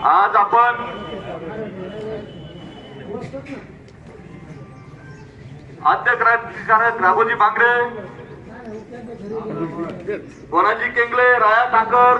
आज आपण आद्य क्रांतिकारक राघोजी बांगडे वनाजी केंगले राया ठाकर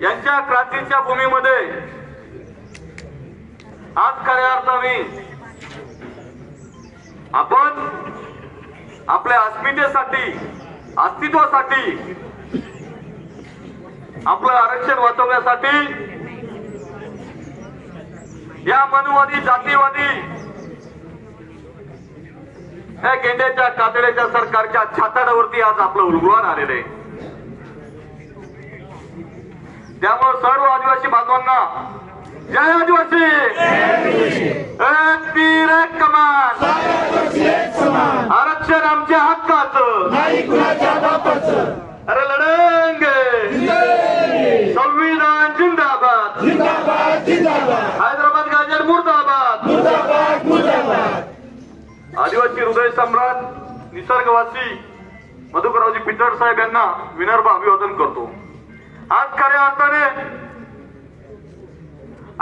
यांच्या क्रांतीच्या भूमीमध्ये आज खऱ्या अर्थाने आपण आपल्या अस्मितेसाठी अस्तित्वासाठी आपलं आरक्षण वाचवण्यासाठी या मनुवादी जातीवादी या गेंड्याच्या कातड्याच्या सरकारच्या छाताडावरती आज आपलं उलगडून आलेलं आहे. त्यामुळे सर्व आदिवासी बांधवांना जय आदिवासी! एक तीर एक कमान! आरक्षण आमच्या हक्काचं! अरे लढेंगे! हृदय सम्राट निसर्गवासी मधुकररावजी पितळ साहेब यांना विनर्भ अभिवादन करतो. आज खऱ्या अर्थाने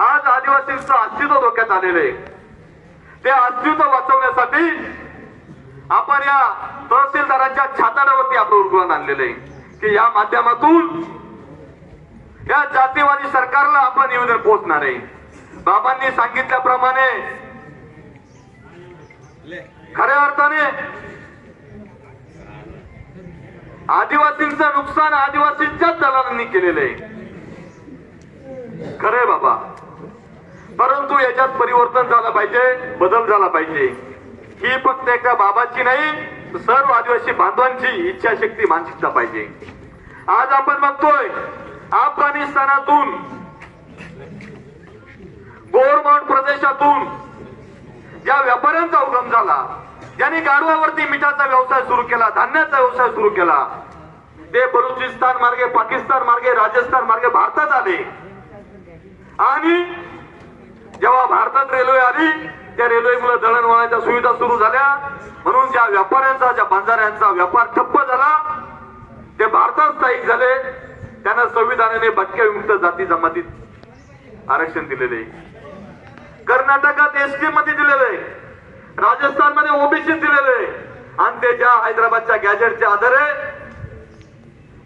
आज आदिवासींचं अस्तित्व धोक्यात आलेलं आहे. ते अस्तित्व वाचवण्यासाठी आपण या तहसीलदारांच्या छाताडावरती आपलं उलगडून आणलेलं आहे. की या माध्यमातून या जातीवादी सरकारला आपण निवेदन पोहोचणार आहे. बाबांनी सांगितल्याप्रमाणे खऱ्या अर्थाने आदिवासींचं नुकसान आदिवासींच्याच दलालांनी केलेलं आहे. खरंय बाबा. परंतु याच्यात परिवर्तन झालं पाहिजे बदल झाला पाहिजे. ही फक्त एका बाबाची नाही सर्व आदिवासी बांधवांची इच्छाशक्ती मानसिकता पाहिजे. आज आपण बघतोय अफगाणिस्तानातून गोरमाउंट प्रदेशातून ज्या व्यापाऱ्यांचा उगम झाला यांनी गाडवावरती मिठाचा व्यवसाय सुरू केला धान्याचा व्यवसाय सुरू केला ते बलुचिस्तान मार्गे पाकिस्तान मार्गे राजस्थान मार्गे भारतात आले. आणि जेव्हा भारतात रेल्वे आली त्या रेल्वेमुळे दळणवळणाच्या सुविधा सुरू झाल्या. म्हणून ज्या व्यापाऱ्यांचा ज्या बांजाऱ्यांचा व्यापार ठप्प झाला ते भारतात स्थायिक झाले. त्यांना संविधानाने भटक्या विमुक्त जाती जमातीत आरक्षण दिलेले. आहे. कर्नाटकात एसटी मध्ये दिलेलं आहे. राजस्थानमध्ये ओबीसी दिलेलं आहे. आणि ते ज्या हैदराबादच्या गॅजेटच्या आधारे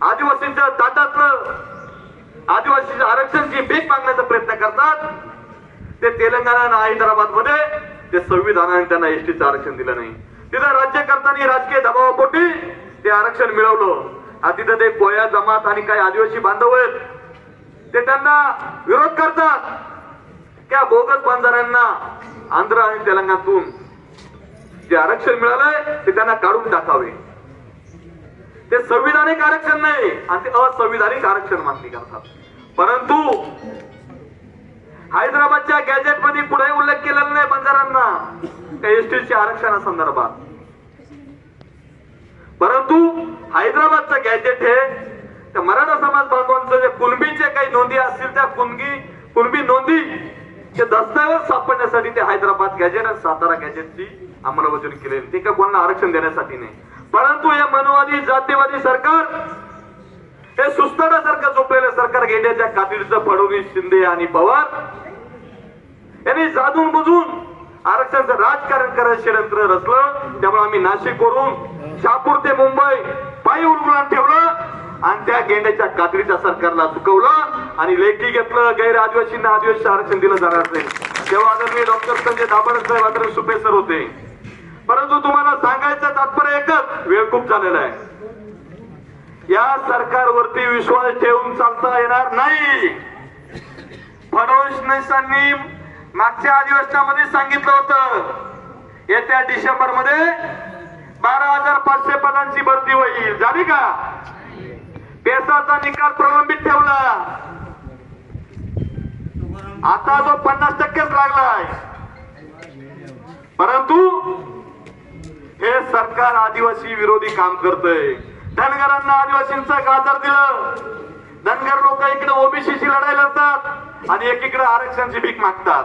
आदिवासींच्या ताटातलं आदिवासीच्या आरक्षणची भीक मागण्याचा प्रयत्न करतात. ते तेलंगणा आणि हैदराबादमध्ये ते संविधानाने त्यांना एसटीचं आरक्षण दिलं नाही. तिथं राज्यकर्त्यांनी राजकीय दबावापोटी ते आरक्षण मिळवलं. आणि तिथं ते कोया जमात आणि काही आदिवासी बांधव आहेत ते त्यांना विरोध करतात. त्या बोगस बांधाऱ्यांना आंध्र आणि तेलंगणातून जे आरक्षण मिळालंय ते त्यांना काढून टाकावे. ते संविधानिक आरक्षण नाही आणि ते असंविधानिक आरक्षण मागणी करतात. परंतु हैदराबादच्या गॅजेटमध्ये कुठेही उल्लेख केलेला नाही बंजारांना एसटीच्या आरक्षणा संदर्भात परंतु हैदराबादचं गॅजेट हे मराठा समाज बांधवांचं जे कुणबीचे काही नोंदी असतील त्या कुणबी कुणबी नोंदी ते दस्तावेज सापडण्यासाठी ते हैदराबाद गॅजेट आणि सातारा गॅजेटची अंमलबजावणी केली ते का कोणाला आरक्षण देण्यासाठी नाही? परंतु या मनोवादी जातीवादी सरकार हे सुस्तडासारखं झोपलेलं सरकार गेंड्याच्या कातडीचं फडणवीस शिंदे आणि पवार यांनी जादून बुजून आरक्षणाचं राजकारण करायचं षडयंत्र रचलं. त्यामुळे आम्ही नाशिक वरून शहापूर ते मुंबई पायी उलगुलान ठेवलं आणि त्या गेंड्याच्या कातडीच्या सरकारला चुकवलं आणि लेखी घेतलं गैर आदिवासींना आदिवासी आरक्षण दिलं जाणार नाही. तेव्हा आदरणीय डॉक्टर संजय दाभड साहेब आदरणीय सुपे सर होते. परंतु तुम्हाला सांगायचं तात्पर्य एकच वेळ खूप झालेला आहे. या सरकारवरती विश्वास ठेवून चालता येणार नाही. फडणवीसांनी मागच्या अधिवेशनामध्ये सांगितलं होतं येत्या डिसेंबरमध्ये बारा हजार पाचशे पदांची भरती होईल. झाली का? पेसाचा निकाल प्रलंबित ठेवला. आता तो पन्नास टक्केच लागलाय परंतु हे सरकार आदिवासी विरोधी काम करतय. धनगरांना आदिवासींचा गाजर दिलं. धनगर लोक इकडे ओबीसीची लढाई लढतात आणि एकीकडे आरक्षणची भीक मागतात.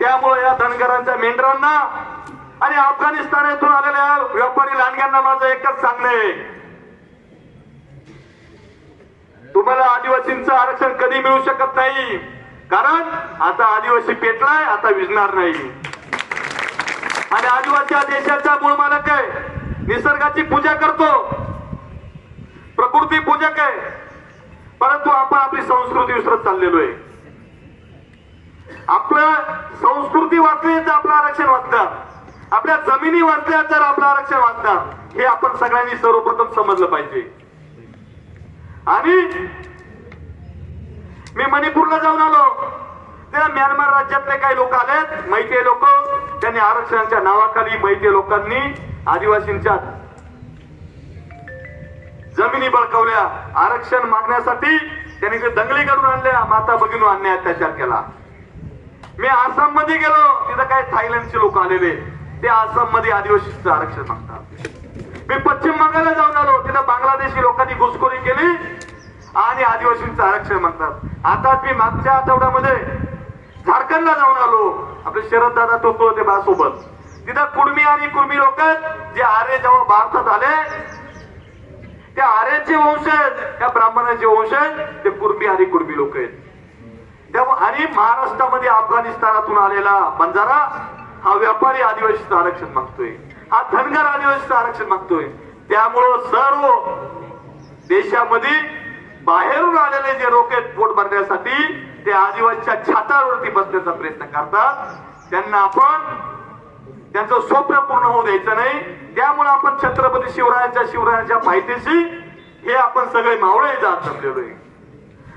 त्यामुळे या धनगरांच्या मेंढरांना आणि अफगाणिस्तान येथून आलेल्या व्यापारी लांडग्यांना माझं एकच सांगणे तुम्हाला आदिवासींचं आरक्षण कधी मिळू शकत नाही? कारण आता आदिवासी पेटलाय आता विजणार नाही. आणि आदिवासी देशाचा मूळ मालक आहे. निसर्गाची पूजा करतो. प्रकृती पूजक आहे. परंतु आपण आपली संस्कृती विसरत चाललेलो आहे. आपलं संस्कृती वाचली तर आपलं आरक्षण वाचणार. आपल्या जमिनी वाचल्या तर आपलं आरक्षण वाचणार. हे आपण सगळ्यांनी सर्वप्रथम समजलं पाहिजे. आणि मी मणिपूरला जाऊन आलो. त्या म्यानमार राज्यातले काही लोक आलेत मैते लोक. त्यांनी आरक्षणाच्या नावाखाली मैते लोकांनी आदिवासींच्या जमिनी बळकावल्या. आरक्षण मागण्यासाठी त्यांनी ते दंगली करून आणल्या. माता भगिनी आणणे अत्याचार केला. मी आसाममध्ये गेलो. तिथं काय थायलंडचे लोक आलेले. ते आसाममध्ये आदिवासीचं आरक्षण मागतात. मी पश्चिम बंगालला जाऊन आलो. तिथं बांगलादेशी लोकांनी घुसखोरी केली. आणि आदिवासींचं आरक्षण म्हणतात. आता मी मागच्या आठवड्यामध्ये झारखंडला जाऊन आलो. आपले शरद दादा तो होते सोबत तिथं कुर्मी आणि कुर्मी लोक जे आर्य जेव्हा भारतात आले त्या आर्यांचे वंशज त्या ब्राह्मणाचे वंशज ते कुर्मी आणि कुर्मी लोक आहेत. तेव्हा आणि महाराष्ट्रामध्ये अफगाणिस्तानातून आलेला बंजारा हा व्यापारी आदिवासीचं आरक्षण मागतोय. हा धनगर आदिवासीचं आरक्षण मागतोय. त्यामुळं सर्व देशामध्ये बाहेरून आलेले जे रोकेट पोट भरण्यासाठी ते आदिवासीच्या छातावरती बसण्याचा प्रयत्न करतात. त्यांना आपण त्यांचं स्वप्न पूर्ण होऊ द्यायचं नाही. त्यामुळे आपण छत्रपती शिवरायांच्या शिवरायांच्या माहितीशी हे आपण सगळे मावळे जात जमलेलो आहे.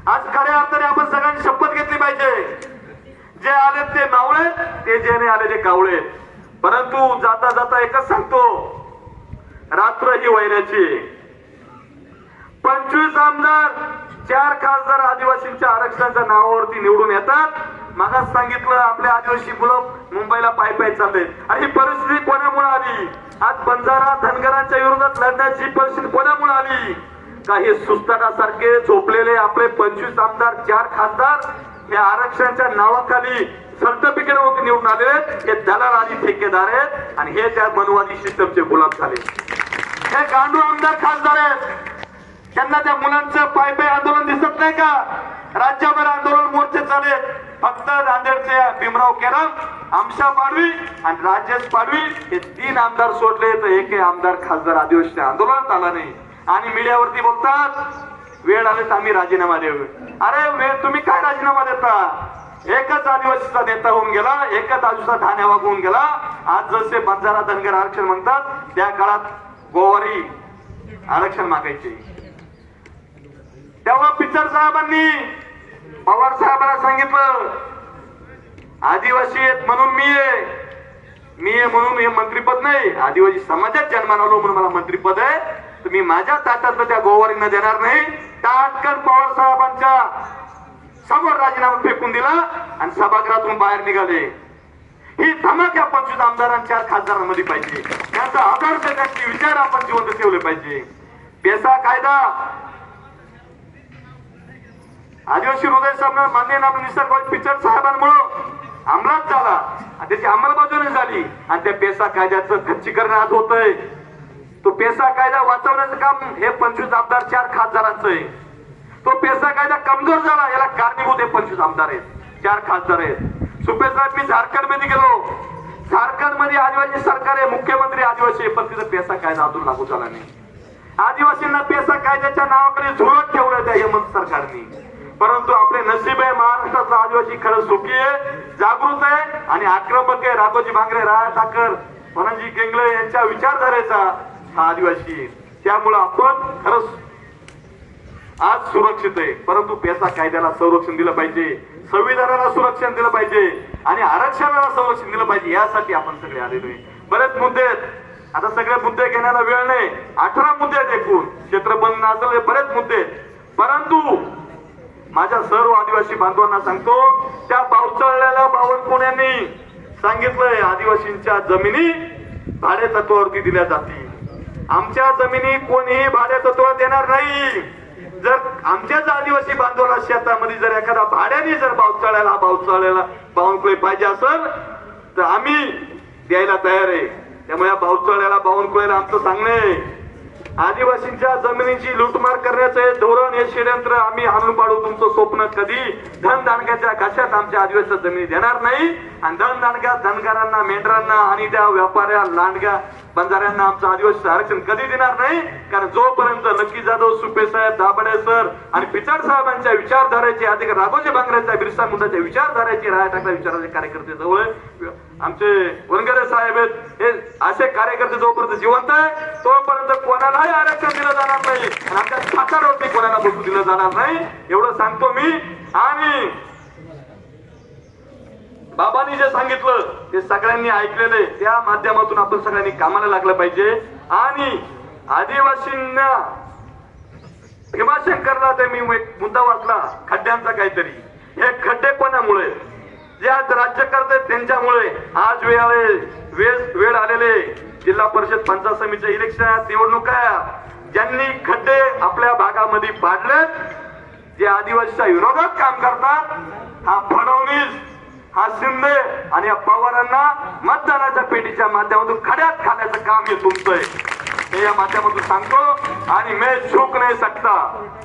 आज खऱ्या अर्थाने आपण सगळ्यांनी शपथ घेतली पाहिजे. जे आले ते मावळे ते जे नाही आले ते कावळे परंतु जाता जाता एकच सांगतो रात्र ही वैराची पंचवीस आमदार चार खासदार आदिवासींच्या आरक्षणाच्या नावावरती निवडून येतात. मागास सांगितलं आपल्या आदिवासी मुलं मुंबईला पाय पाय चालले आणि ही परिस्थिती कोणामुळे आली? आज बंजारा धनगरांच्या विरोधात लढण्याची परिस्थिती कोणामुळे आली? काही सुस्तकासारखे झोपलेले आपले पंचवीस आमदार चार खासदार हे आरक्षणाच्या नावाखाली सर्टिफिकेट वरती निवडून आलेले हे दलाल आणि ठेकेदार आहेत. आणि हे त्या मनुवादी सिस्टमचे गुलाब झाले. हे गांडू आमदार खासदार आहेत. त्यांना त्या मुलांचं पाय पाय आंदोलन दिसत नाही का? राज्यभर आंदोलन मोर्चे चाले फक्त नांदेडचे भीमराव केरम आमशा पाडवी आणि राजेश पाडवी हे तीन आमदार सोडले तर एकही आमदार खासदार आदिवासी आंदोलनात आला नाही. आणि मीडियावरती बोलतात वेळ आले तर आम्ही राजीनामा देऊ. अरे वेळ तुम्ही काय राजीनामा देता? एकच आदिवासीचा नेता होऊन गेला एकच आदिवासीचा ठाणे होऊन गेला. आज जसे बंजारा धनगर आरक्षण म्हणतात त्या काळात गोवारी आरक्षण मागायचे. तेव्हा पिचर साहेबांनी पवार साहेबांना सांगितलं आदिवासी आहेत म्हणून मी आहे. मी आहे म्हणून हे मंत्रीपद नाही. आदिवासी समाजात जन्माला आलो म्हणून मला मंत्रीपद आहे. तर मी माझ्या ताटातलं त्या गोवारींना देणार नाही. ताटकन पवार साहेबांच्या समोर राजीनामा फेकून दिला आणि सभागृहातून बाहेर निघाले. ही धमक या पंचवीस आमदारांच्या खासदारांमध्ये पाहिजे. त्यांचा आदर्श त्यांचे विचार आपण जिवंत ठेवले पाहिजे. पेसा कायदा आदिवासी हृदय सामना मान्य नाम निसर्ग पिचर साहेबांमुळं अंमलात झाला. आणि त्याची अंमलबजावणी झाली. आणि त्या पेसा कायद्याचं खच्चीकरण आज होत आहे तो पेसा कायदा वाचवण्याचं काम हे पंचवीस आमदार चार खासदारांचं आहे. तो पेसा कायदा कमजोर झाला. याला कारणीभूत हे पंचवीस आमदार आहेत. चार खासदार आहेत. सुपे साहेब मी झारखंडमध्ये गेलो. झारखंडमध्ये आदिवासी सरकार आहे. मुख्यमंत्री आदिवासी आहे, पण तिथं पेसा कायदा अजून लागू झाला नाही. आदिवासींना पेसा कायद्याच्या नावाकडे झुळत ठेवलं त्या हेमंत सरकारने. परंतु आपले नशीब आहे महाराष्ट्रातला आदिवासी खरं सुखी आहे जागृत आहे आणि आक्रमक आहे. राघोजी भांगरे राया ठाकर धनंजी केंगळे यांच्या विचारधारेचा हा आदिवासी त्यामुळं आपण खरंच आज सुरक्षित आहे. परंतु पेसा कायद्याला संरक्षण दिलं पाहिजे संविधानाला सुरक्षण दिलं पाहिजे आणि आरक्षणाला संरक्षण दिलं पाहिजे यासाठी आपण सगळे आलेलो आहे. बरेच मुद्दे आहेत. आता सगळे मुद्दे घेण्याला वेळ नाही. अठरा मुद्दे आहेत एकूण. क्षेत्रबंद नाचले बरेच मुद्दे आहेत. परंतु माझ्या सर्व आदिवासी बांधवांना सांगतो त्या पावसाळ्याला बावनकुण्यांनी सांगितलंय आदिवासींच्या जमिनी भाडे तत्वावरती दिल्या जातील. आमच्या जमिनी कोणीही भाडे तत्वावर देणार नाही. जर आमच्याच आदिवासी बांधवाला शेतामध्ये जर एखादा भाड्याने जर पावसाळ्याला पावसाळ्याला बावनकुळे पाहिजे असेल तर आम्ही द्यायला तयार आहे. त्यामुळे या पावसाळ्याला बावनकुळेला आमचं सांगणं आहे. आदिवासींच्या जमिनीची लूटमार करण्याचं हे धोरण हे षडयंत्र आम्ही हाणून पाडू तुमचं स्वप्न कधी? धन दांडग्याच्या कशात आमच्या आदिवासी जमिनी देणार नाही. आणि धन दांडग्या धनकारांना मेंढरांना आणि त्या व्यापाऱ्या लांडग्या बंजाऱ्यांना आमचं आदिवासी आरक्षण कधी देणार नाही? कारण जोपर्यंत लक्की जाधव सुपे साहेब दाबडे सर आणि पिचाड साहेबांच्या विचारधारेचे अधिक राघोजी बांगऱ्याच्या बिरसा मुंडाच्या विचारधारेचे राय टाकल्या विचाराचे कार्यकर्ते जवळ आमचे वनगरे साहेब आहेत. हे असे कार्यकर्ते जोपर्यंत जिवंत आहे तोपर्यंत कोणालाही आरक्षण दिलं जाणार नाही. आणि आमच्या सातारावरती कोणाला बसू दिलं जाणार नाही एवढं सांगतो मी. आणि बाबांनी जे सांगितलं ते सगळ्यांनी ऐकलेले त्या माध्यमातून आपण सगळ्यांनी कामाला लागलं पाहिजे. आणि आदिवासींना भीमाशंकरला ते मी मुद्दा वाचला खड्ड्यांचा काहीतरी. हे खड्डे कोणामुळे? जे आज राज्य त्यांच्यामुळे आज वेळ आले वेळ वेळ आलेले. जिल्हा परिषद पंचायत समितीच्या इलेक्शन निवडणुका ज्यांनी खड्डे आपल्या भागामध्ये पाडलेत जे आदिवासीच्या विरोधात काम करतात हा फडणवीस हा शिंदे आणि या पवारांना मतदानाच्या पेटीच्या माध्यमातून खड्यात खाण्याचं काम हे तुमचं आहे हे या माध्यमातून सांगतो आणि मे शोक नाही सकता.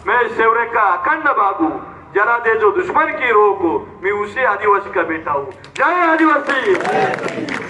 मे शेवरे का अखंड बाबू. जरा दे जो दुश्मन की रोको मी उसे आदिवासी का बेटा हूँ। जय आदिवासी!